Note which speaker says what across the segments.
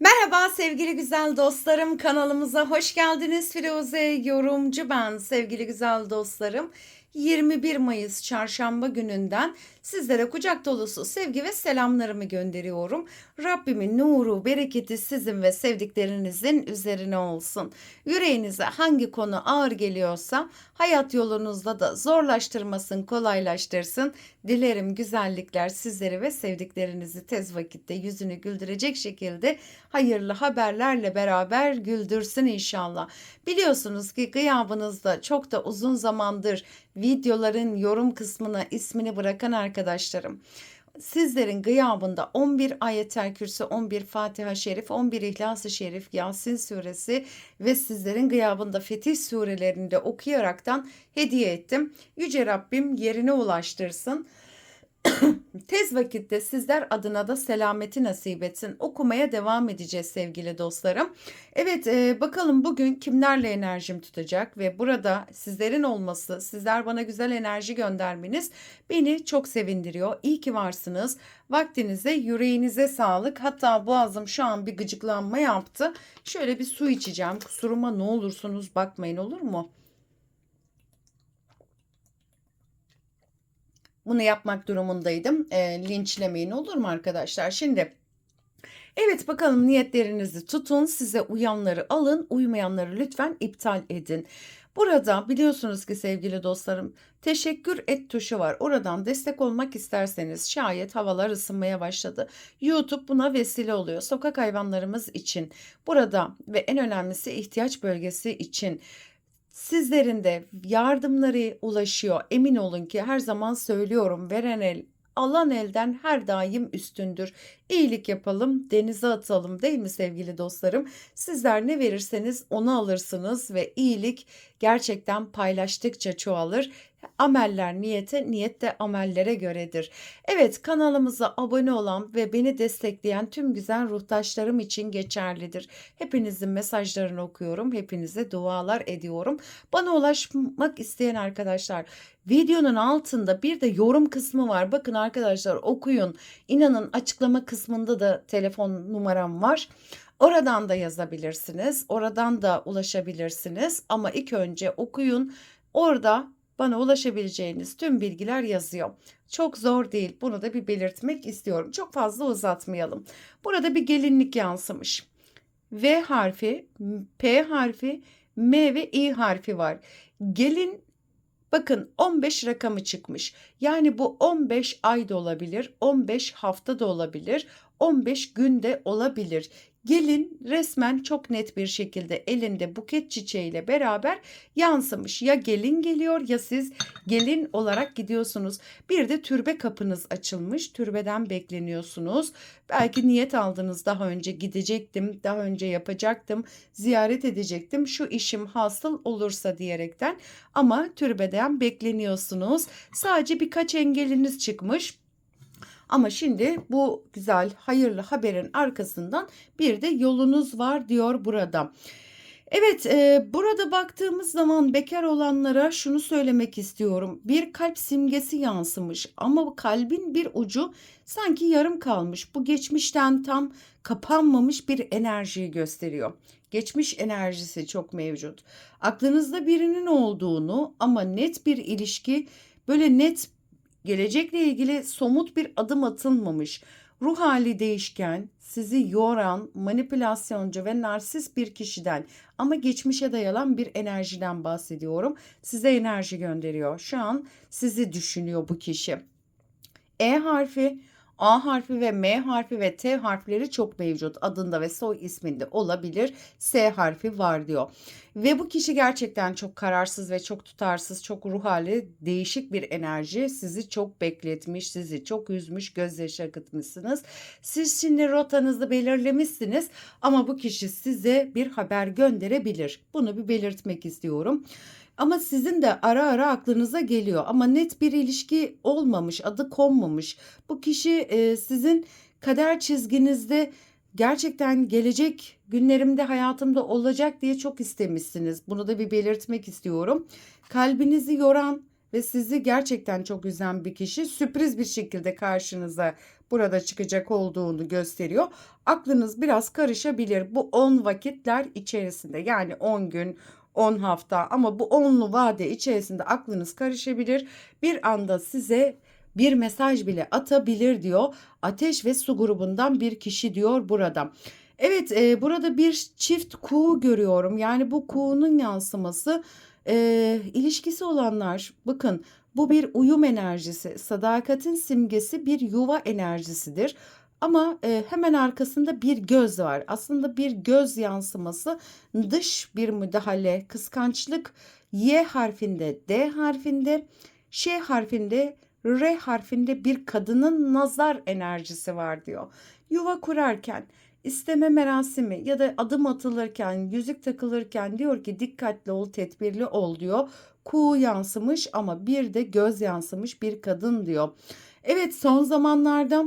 Speaker 1: Merhaba sevgili güzel dostlarım kanalımıza hoş geldiniz. Firuze yorumcu ben sevgili güzel dostlarım. 21 Mayıs çarşamba gününden sizlere kucak dolusu sevgi ve selamlarımı gönderiyorum. Rabbimin nuru, bereketi sizin ve sevdiklerinizin üzerine olsun. Yüreğinize hangi konu ağır geliyorsa hayat yolunuzda da zorlaştırmasın, kolaylaştırsın. Dilerim güzellikler sizleri ve sevdiklerinizi tez vakitte yüzünü güldürecek şekilde hayırlı haberlerle beraber güldürsün inşallah. Biliyorsunuz ki gıyabınızda çok da uzun zamandır videoların yorum kısmına ismini bırakan arkadaşlarım. Sizlerin gıyabında 11 ayetel kürsü, 11 Fatiha Şerif, 11 İhlas-ı Şerif, Yasin suresi ve sizlerin gıyabında Fetih surelerinde okuyaraktan hediye ettim. Yüce Rabbim yerine ulaştırsın. Tez vakitte sizler adına da selameti nasip etsin. Okumaya devam edeceğiz sevgili dostlarım. Evet e, bakalım bugün kimlerle enerjim tutacak ve burada sizlerin olması, sizler bana güzel enerji göndermeniz beni çok sevindiriyor. İyi ki varsınız. Vaktinize, yüreğinize sağlık. Hatta boğazım şu an bir gıcıklanma yaptı. Şöyle bir su içeceğim. Kusuruma ne olursunuz bakmayın olur mu? Bunu yapmak durumundaydım. E, linçlemeyin olur mu arkadaşlar? Şimdi Evet bakalım niyetlerinizi tutun. Size uyanları alın, uymayanları lütfen iptal edin. Burada biliyorsunuz ki sevgili dostlarım teşekkür et tuşu var. Oradan destek olmak isterseniz şayet havalar ısınmaya başladı. YouTube buna vesile oluyor. Sokak hayvanlarımız için burada ve en önemlisi ihtiyaç bölgesi için Sizlerin de yardımları ulaşıyor. Emin olun ki her zaman söylüyorum veren el alan elden her daim üstündür. İyilik yapalım, denize atalım değil mi sevgili dostlarım? Sizler ne verirseniz onu alırsınız ve iyilik gerçekten paylaştıkça çoğalır. Ameller niyete, niyet de amellere göredir. Evet kanalımıza abone olan ve beni destekleyen tüm güzel ruhtaşlarım için geçerlidir. Hepinizin mesajlarını okuyorum, hepinize dualar ediyorum. Bana ulaşmak isteyen arkadaşlar videonun altında bir de yorum kısmı var. Bakın arkadaşlar okuyun. İnanın açıklama kısmında da telefon numaram var. Oradan da yazabilirsiniz. Oradan da ulaşabilirsiniz. Ama ilk önce okuyun. Orada bana ulaşabileceğiniz tüm bilgiler yazıyor. Çok zor değil. Bunu da bir belirtmek istiyorum. Çok fazla uzatmayalım. Burada bir gelinlik yansımış. V harfi, P harfi, M ve I harfi var. Gelin bakın 15 rakamı çıkmış. Yani bu 15 ay da olabilir, 15 hafta da olabilir, 15 günde olabilir. Gelin resmen çok net bir şekilde elinde buket çiçeğiyle beraber yansımış. Ya gelin geliyor ya siz gelin olarak gidiyorsunuz. Bir de türbe kapınız açılmış. Türbeden bekleniyorsunuz. Belki niyet aldınız daha önce gidecektim, daha önce yapacaktım, ziyaret edecektim. Şu işim hasıl olursa diyerekten ama türbeden bekleniyorsunuz. Sadece birkaç engeliniz çıkmış ama şimdi bu güzel hayırlı haberin arkasından bir de yolunuz var diyor burada. Evet, e, burada baktığımız zaman bekar olanlara şunu söylemek istiyorum. Bir kalp simgesi yansımış ama kalbin bir ucu sanki yarım kalmış. Bu geçmişten tam kapanmamış bir enerjiyi gösteriyor. Geçmiş enerjisi çok mevcut. Aklınızda birinin olduğunu ama net bir ilişki, böyle net gelecekle ilgili somut bir adım atılmamış, ruh hali değişken, sizi yoran, manipülasyoncu ve narsist bir kişiden ama geçmişe dayalan bir enerjiden bahsediyorum. Size enerji gönderiyor. Şu an sizi düşünüyor bu kişi. E harfi A harfi ve M harfi ve T harfleri çok mevcut. Adında ve soy isminde olabilir. S harfi var diyor. Ve bu kişi gerçekten çok kararsız ve çok tutarsız, çok ruh hali değişik bir enerji. Sizi çok bekletmiş, sizi çok üzmüş, gözyaşı akıtmışsınız. Siz şimdi rotanızı belirlemişsiniz ama bu kişi size bir haber gönderebilir. Bunu bir belirtmek istiyorum. Ama sizin de ara ara aklınıza geliyor ama net bir ilişki olmamış, adı konmamış. Bu kişi e, sizin kader çizginizde gerçekten gelecek günlerimde hayatımda olacak diye çok istemişsiniz. Bunu da bir belirtmek istiyorum. Kalbinizi yoran ve sizi gerçekten çok üzen bir kişi sürpriz bir şekilde karşınıza burada çıkacak olduğunu gösteriyor. Aklınız biraz karışabilir bu 10 vakitler içerisinde yani 10 gün 10 hafta ama bu 10'lu vade içerisinde aklınız karışabilir. Bir anda size bir mesaj bile atabilir diyor. Ateş ve su grubundan bir kişi diyor burada. Evet e, burada bir çift kuğu görüyorum. Yani bu kuğunun yansıması e, ilişkisi olanlar bakın bu bir uyum enerjisi. Sadakatin simgesi bir yuva enerjisidir. Ama e, hemen arkasında bir göz var. Aslında bir göz yansıması dış bir müdahale, kıskançlık Y harfinde, D harfinde, Ş harfinde, R harfinde bir kadının nazar enerjisi var diyor. Yuva kurarken isteme merasimi ya da adım atılırken, yüzük takılırken diyor ki dikkatli ol, tedbirli ol diyor. Kuğu yansımış ama bir de göz yansımış bir kadın diyor. Evet son zamanlarda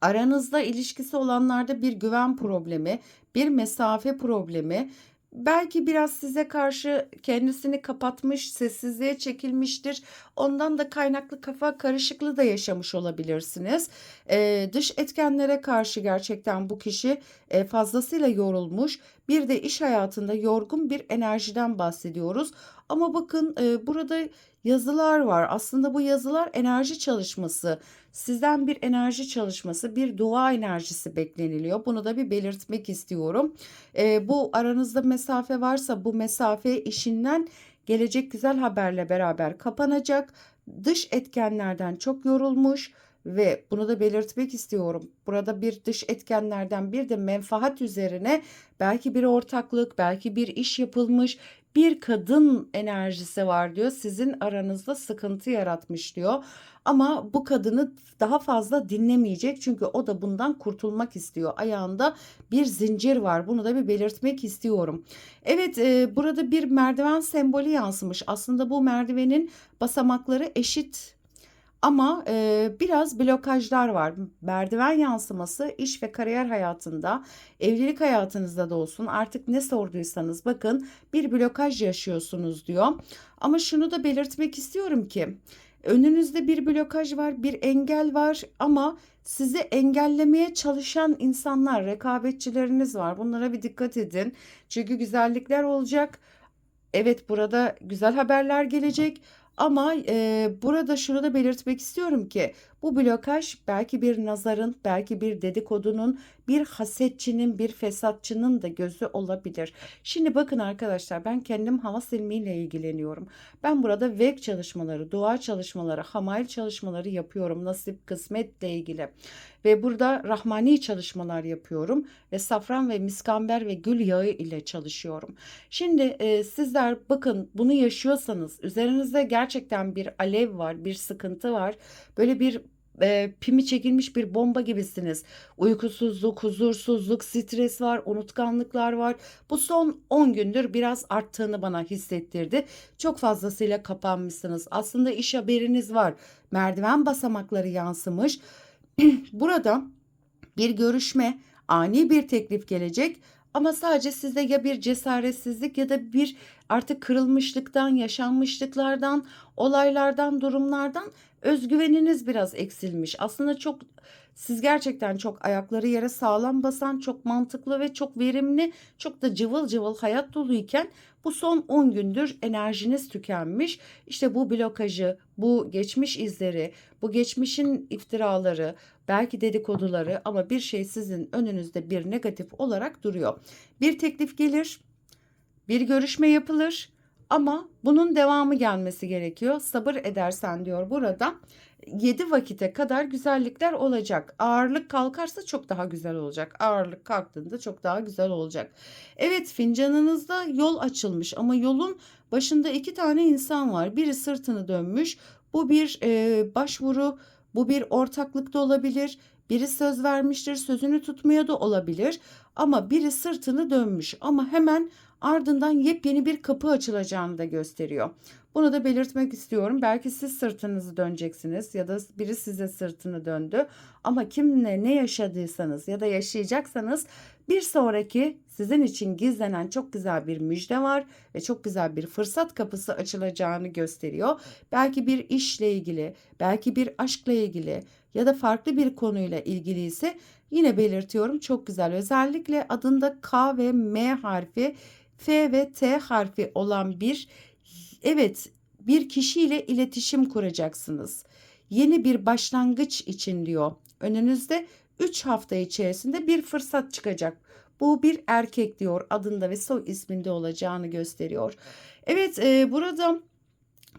Speaker 1: aranızda ilişkisi olanlarda bir güven problemi, bir mesafe problemi, belki biraz size karşı kendisini kapatmış, sessizliğe çekilmiştir. Ondan da kaynaklı kafa karışıklığı da yaşamış olabilirsiniz. Ee, dış etkenlere karşı gerçekten bu kişi e, fazlasıyla yorulmuş. Bir de iş hayatında yorgun bir enerjiden bahsediyoruz. Ama bakın e, burada yazılar var. Aslında bu yazılar enerji çalışması. Sizden bir enerji çalışması, bir dua enerjisi bekleniliyor. Bunu da bir belirtmek istiyorum. E, bu aranızda mesafe varsa bu mesafe işinden gelecek güzel haberle beraber kapanacak. Dış etkenlerden çok yorulmuş ve bunu da belirtmek istiyorum. Burada bir dış etkenlerden bir de menfaat üzerine belki bir ortaklık, belki bir iş yapılmış, bir kadın enerjisi var diyor. Sizin aranızda sıkıntı yaratmış diyor. Ama bu kadını daha fazla dinlemeyecek çünkü o da bundan kurtulmak istiyor. Ayağında bir zincir var. Bunu da bir belirtmek istiyorum. Evet e, burada bir merdiven sembolü yansımış. Aslında bu merdivenin basamakları eşit ama e, biraz blokajlar var. Merdiven yansıması iş ve kariyer hayatında, evlilik hayatınızda da olsun artık ne sorduysanız bakın bir blokaj yaşıyorsunuz diyor. Ama şunu da belirtmek istiyorum ki önünüzde bir blokaj var, bir engel var ama sizi engellemeye çalışan insanlar, rekabetçileriniz var. Bunlara bir dikkat edin. Çünkü güzellikler olacak. Evet burada güzel haberler gelecek ama e, burada şunu da belirtmek istiyorum ki bu blokaj belki bir nazarın, belki bir dedikodunun, bir hasetçinin, bir fesatçının da gözü olabilir. Şimdi bakın arkadaşlar ben kendim havas ilmiyle ilgileniyorum. Ben burada vek çalışmaları, dua çalışmaları, hamail çalışmaları yapıyorum. Nasip, kısmetle ilgili. Ve burada rahmani çalışmalar yapıyorum. Ve safran ve miskamber ve gül yağı ile çalışıyorum. Şimdi e, sizler bakın bunu yaşıyorsanız üzerinizde gerçekten bir alev var, bir sıkıntı var. Böyle bir e, pimi çekilmiş bir bomba gibisiniz. Uykusuzluk, huzursuzluk, stres var, unutkanlıklar var. Bu son 10 gündür biraz arttığını bana hissettirdi. Çok fazlasıyla kapanmışsınız. Aslında iş haberiniz var. Merdiven basamakları yansımış. Burada bir görüşme, ani bir teklif gelecek ama sadece size ya bir cesaretsizlik ya da bir artık kırılmışlıktan, yaşanmışlıklardan, olaylardan, durumlardan özgüveniniz biraz eksilmiş. Aslında çok siz gerçekten çok ayakları yere sağlam basan, çok mantıklı ve çok verimli, çok da cıvıl cıvıl hayat doluyken bu son 10 gündür enerjiniz tükenmiş. İşte bu blokajı, bu geçmiş izleri, bu geçmişin iftiraları, belki dedikoduları ama bir şey sizin önünüzde bir negatif olarak duruyor. Bir teklif gelir, bir görüşme yapılır ama bunun devamı gelmesi gerekiyor. Sabır edersen diyor burada. 7 vakite kadar güzellikler olacak. Ağırlık kalkarsa çok daha güzel olacak. Ağırlık kalktığında çok daha güzel olacak. Evet fincanınızda yol açılmış ama yolun başında iki tane insan var. Biri sırtını dönmüş. Bu bir e, başvuru, bu bir ortaklık da olabilir. Biri söz vermiştir, sözünü tutmaya da olabilir. Ama biri sırtını dönmüş ama hemen Ardından yepyeni bir kapı açılacağını da gösteriyor. Bunu da belirtmek istiyorum. Belki siz sırtınızı döneceksiniz ya da biri size sırtını döndü. Ama kimle ne yaşadıysanız ya da yaşayacaksanız bir sonraki sizin için gizlenen çok güzel bir müjde var ve çok güzel bir fırsat kapısı açılacağını gösteriyor. Belki bir işle ilgili, belki bir aşkla ilgili ya da farklı bir konuyla ilgili ise yine belirtiyorum çok güzel. Özellikle adında K ve M harfi, F ve T harfi olan bir evet bir kişiyle iletişim kuracaksınız. Yeni bir başlangıç için diyor. Önünüzde 3 hafta içerisinde bir fırsat çıkacak. Bu bir erkek diyor adında ve soy isminde olacağını gösteriyor. Evet e, burada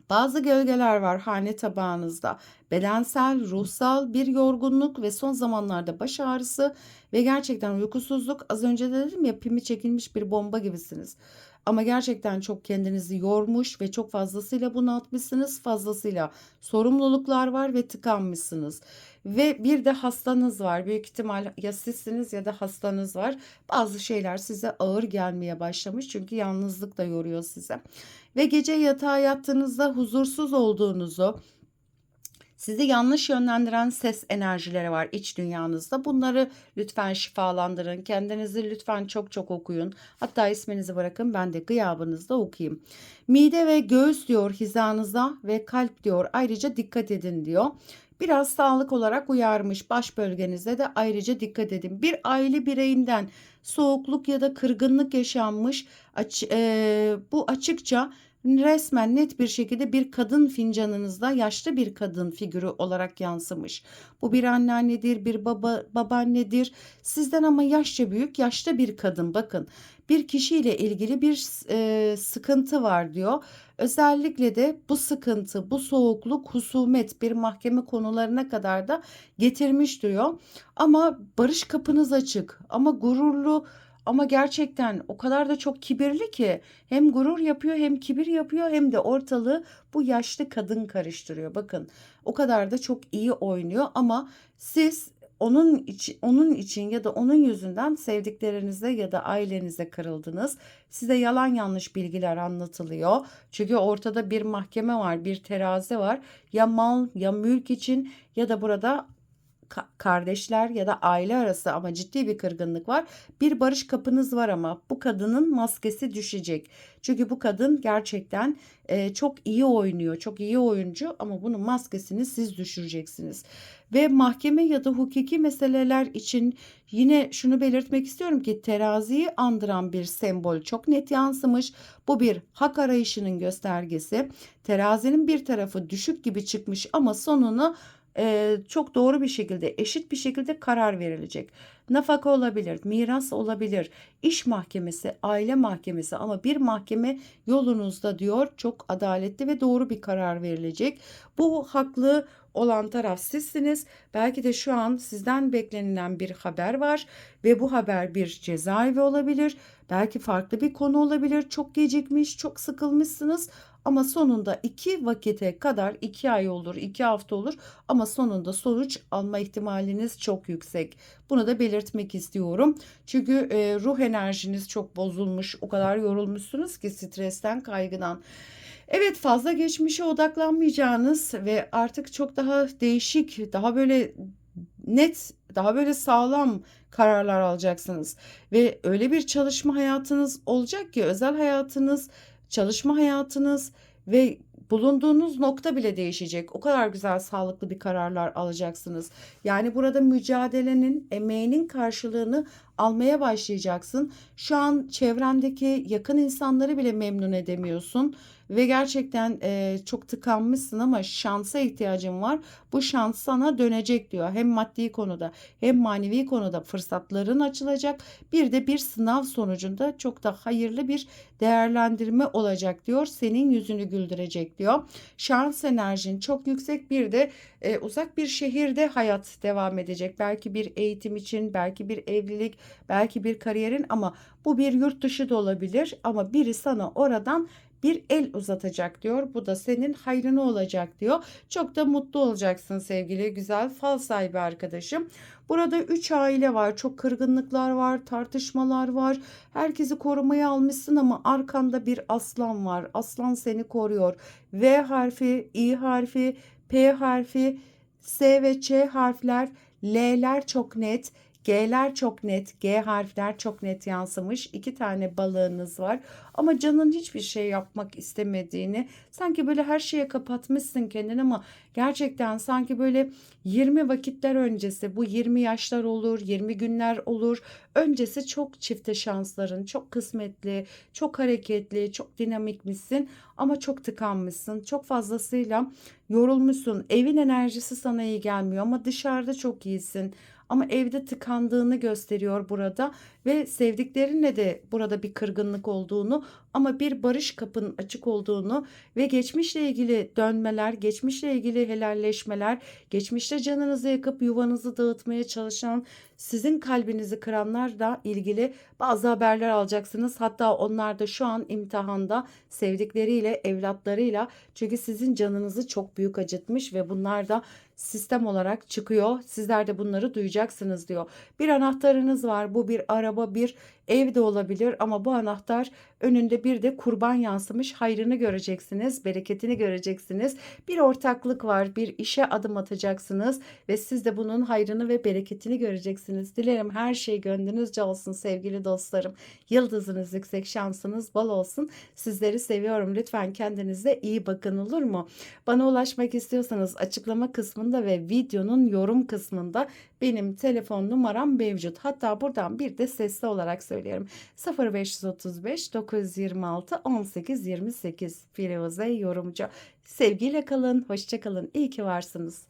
Speaker 1: bazı gölgeler var hane tabağınızda. Bedensel, ruhsal bir yorgunluk ve son zamanlarda baş ağrısı ve gerçekten uykusuzluk. Az önce de dedim ya pimi çekilmiş bir bomba gibisiniz. Ama gerçekten çok kendinizi yormuş ve çok fazlasıyla bunaltmışsınız. Fazlasıyla sorumluluklar var ve tıkanmışsınız. Ve bir de hastanız var. Büyük ihtimal ya sizsiniz ya da hastanız var. Bazı şeyler size ağır gelmeye başlamış. Çünkü yalnızlık da yoruyor size. Ve gece yatağa yattığınızda huzursuz olduğunuzu, sizi yanlış yönlendiren ses enerjileri var iç dünyanızda. Bunları lütfen şifalandırın. Kendinizi lütfen çok çok okuyun. Hatta isminizi bırakın ben de gıyabınızda okuyayım. Mide ve göğüs diyor hizanıza ve kalp diyor ayrıca dikkat edin diyor. Biraz sağlık olarak uyarmış baş bölgenize de ayrıca dikkat edin. Bir aile bireyinden soğukluk ya da kırgınlık yaşanmış aç, e, bu açıkça resmen net bir şekilde bir kadın fincanınızda yaşlı bir kadın figürü olarak yansımış. Bu bir anneannedir, bir baba babaannedir. Sizden ama yaşça büyük, yaşlı bir kadın. Bakın, bir kişiyle ilgili bir e, sıkıntı var diyor. Özellikle de bu sıkıntı, bu soğukluk, husumet bir mahkeme konularına kadar da getirmiş diyor. Ama barış kapınız açık. Ama gururlu ama gerçekten o kadar da çok kibirli ki hem gurur yapıyor hem kibir yapıyor hem de ortalığı bu yaşlı kadın karıştırıyor. Bakın o kadar da çok iyi oynuyor ama siz onun için, onun için ya da onun yüzünden sevdiklerinize ya da ailenize kırıldınız. Size yalan yanlış bilgiler anlatılıyor. Çünkü ortada bir mahkeme var, bir terazi var. Ya mal ya mülk için ya da burada kardeşler ya da aile arası ama ciddi bir kırgınlık var. Bir barış kapınız var ama bu kadının maskesi düşecek. Çünkü bu kadın gerçekten e, çok iyi oynuyor. Çok iyi oyuncu ama bunun maskesini siz düşüreceksiniz. Ve mahkeme ya da hukuki meseleler için yine şunu belirtmek istiyorum ki teraziyi andıran bir sembol çok net yansımış. Bu bir hak arayışının göstergesi. Terazinin bir tarafı düşük gibi çıkmış ama sonunu e, çok doğru bir şekilde, eşit bir şekilde karar verilecek. Nafaka olabilir, miras olabilir, iş mahkemesi, aile mahkemesi ama bir mahkeme yolunuzda diyor çok adaletli ve doğru bir karar verilecek. Bu haklı olan taraf sizsiniz. Belki de şu an sizden beklenilen bir haber var ve bu haber bir cezaevi olabilir. Belki farklı bir konu olabilir. Çok gecikmiş, çok sıkılmışsınız ama sonunda iki vakite kadar iki ay olur, iki hafta olur ama sonunda sonuç alma ihtimaliniz çok yüksek. Bunu da belirtmek istiyorum. Çünkü e, ruh enerjiniz çok bozulmuş, o kadar yorulmuşsunuz ki stresten, kaygıdan. Evet fazla geçmişe odaklanmayacağınız ve artık çok daha değişik, daha böyle net, daha böyle sağlam kararlar alacaksınız. Ve öyle bir çalışma hayatınız olacak ki özel hayatınız, çalışma hayatınız ve bulunduğunuz nokta bile değişecek. O kadar güzel sağlıklı bir kararlar alacaksınız. Yani burada mücadelenin, emeğinin karşılığını almaya başlayacaksın. Şu an çevrendeki yakın insanları bile memnun edemiyorsun ve gerçekten e, çok tıkanmışsın ama şansa ihtiyacın var. Bu şans sana dönecek diyor. Hem maddi konuda hem manevi konuda fırsatların açılacak. Bir de bir sınav sonucunda çok da hayırlı bir değerlendirme olacak diyor. Senin yüzünü güldürecek diyor. Şans enerjin çok yüksek. Bir de e, uzak bir şehirde hayat devam edecek. Belki bir eğitim için, belki bir evlilik, belki bir kariyerin ama bu bir yurt dışı da olabilir ama biri sana oradan bir el uzatacak diyor. Bu da senin hayrına olacak diyor. Çok da mutlu olacaksın sevgili güzel fal sahibi arkadaşım. Burada 3 aile var. Çok kırgınlıklar var, tartışmalar var. Herkesi korumaya almışsın ama arkanda bir aslan var. Aslan seni koruyor. V harfi, I harfi, P harfi, S ve Ç harfler, L'ler çok net. G'ler çok net, G harfler çok net yansımış. İki tane balığınız var ama canın hiçbir şey yapmak istemediğini, sanki böyle her şeye kapatmışsın kendini ama gerçekten sanki böyle 20 vakitler öncesi, bu 20 yaşlar olur, 20 günler olur. Öncesi çok çifte şansların, çok kısmetli, çok hareketli, çok dinamikmişsin ama çok tıkanmışsın. Çok fazlasıyla yorulmuşsun. Evin enerjisi sana iyi gelmiyor ama dışarıda çok iyisin ama evde tıkandığını gösteriyor burada ve sevdiklerinle de burada bir kırgınlık olduğunu ama bir barış kapının açık olduğunu ve geçmişle ilgili dönmeler, geçmişle ilgili helalleşmeler, geçmişte canınızı yakıp yuvanızı dağıtmaya çalışan, sizin kalbinizi kıranlarla ilgili bazı haberler alacaksınız. Hatta onlar da şu an imtihanda sevdikleriyle, evlatlarıyla çünkü sizin canınızı çok büyük acıtmış ve bunlar da sistem olarak çıkıyor. Sizler de bunları duyacaksınız diyor. Bir anahtarınız var. Bu bir araba, bir ev de olabilir ama bu anahtar önünde bir de kurban yansımış. Hayrını göreceksiniz, bereketini göreceksiniz. Bir ortaklık var, bir işe adım atacaksınız ve siz de bunun hayrını ve bereketini göreceksiniz. Dilerim her şey gönlünüzce olsun sevgili dostlarım. Yıldızınız yüksek, şansınız bol olsun. Sizleri seviyorum. Lütfen kendinize iyi bakın olur mu? Bana ulaşmak istiyorsanız açıklama kısmında ve videonun yorum kısmında benim telefon numaram mevcut. Hatta buradan bir de sesli olarak söylüyorum. 0535 926 18 28 Firuze yorumcu. Sevgiyle kalın, hoşça kalın. İyi ki varsınız.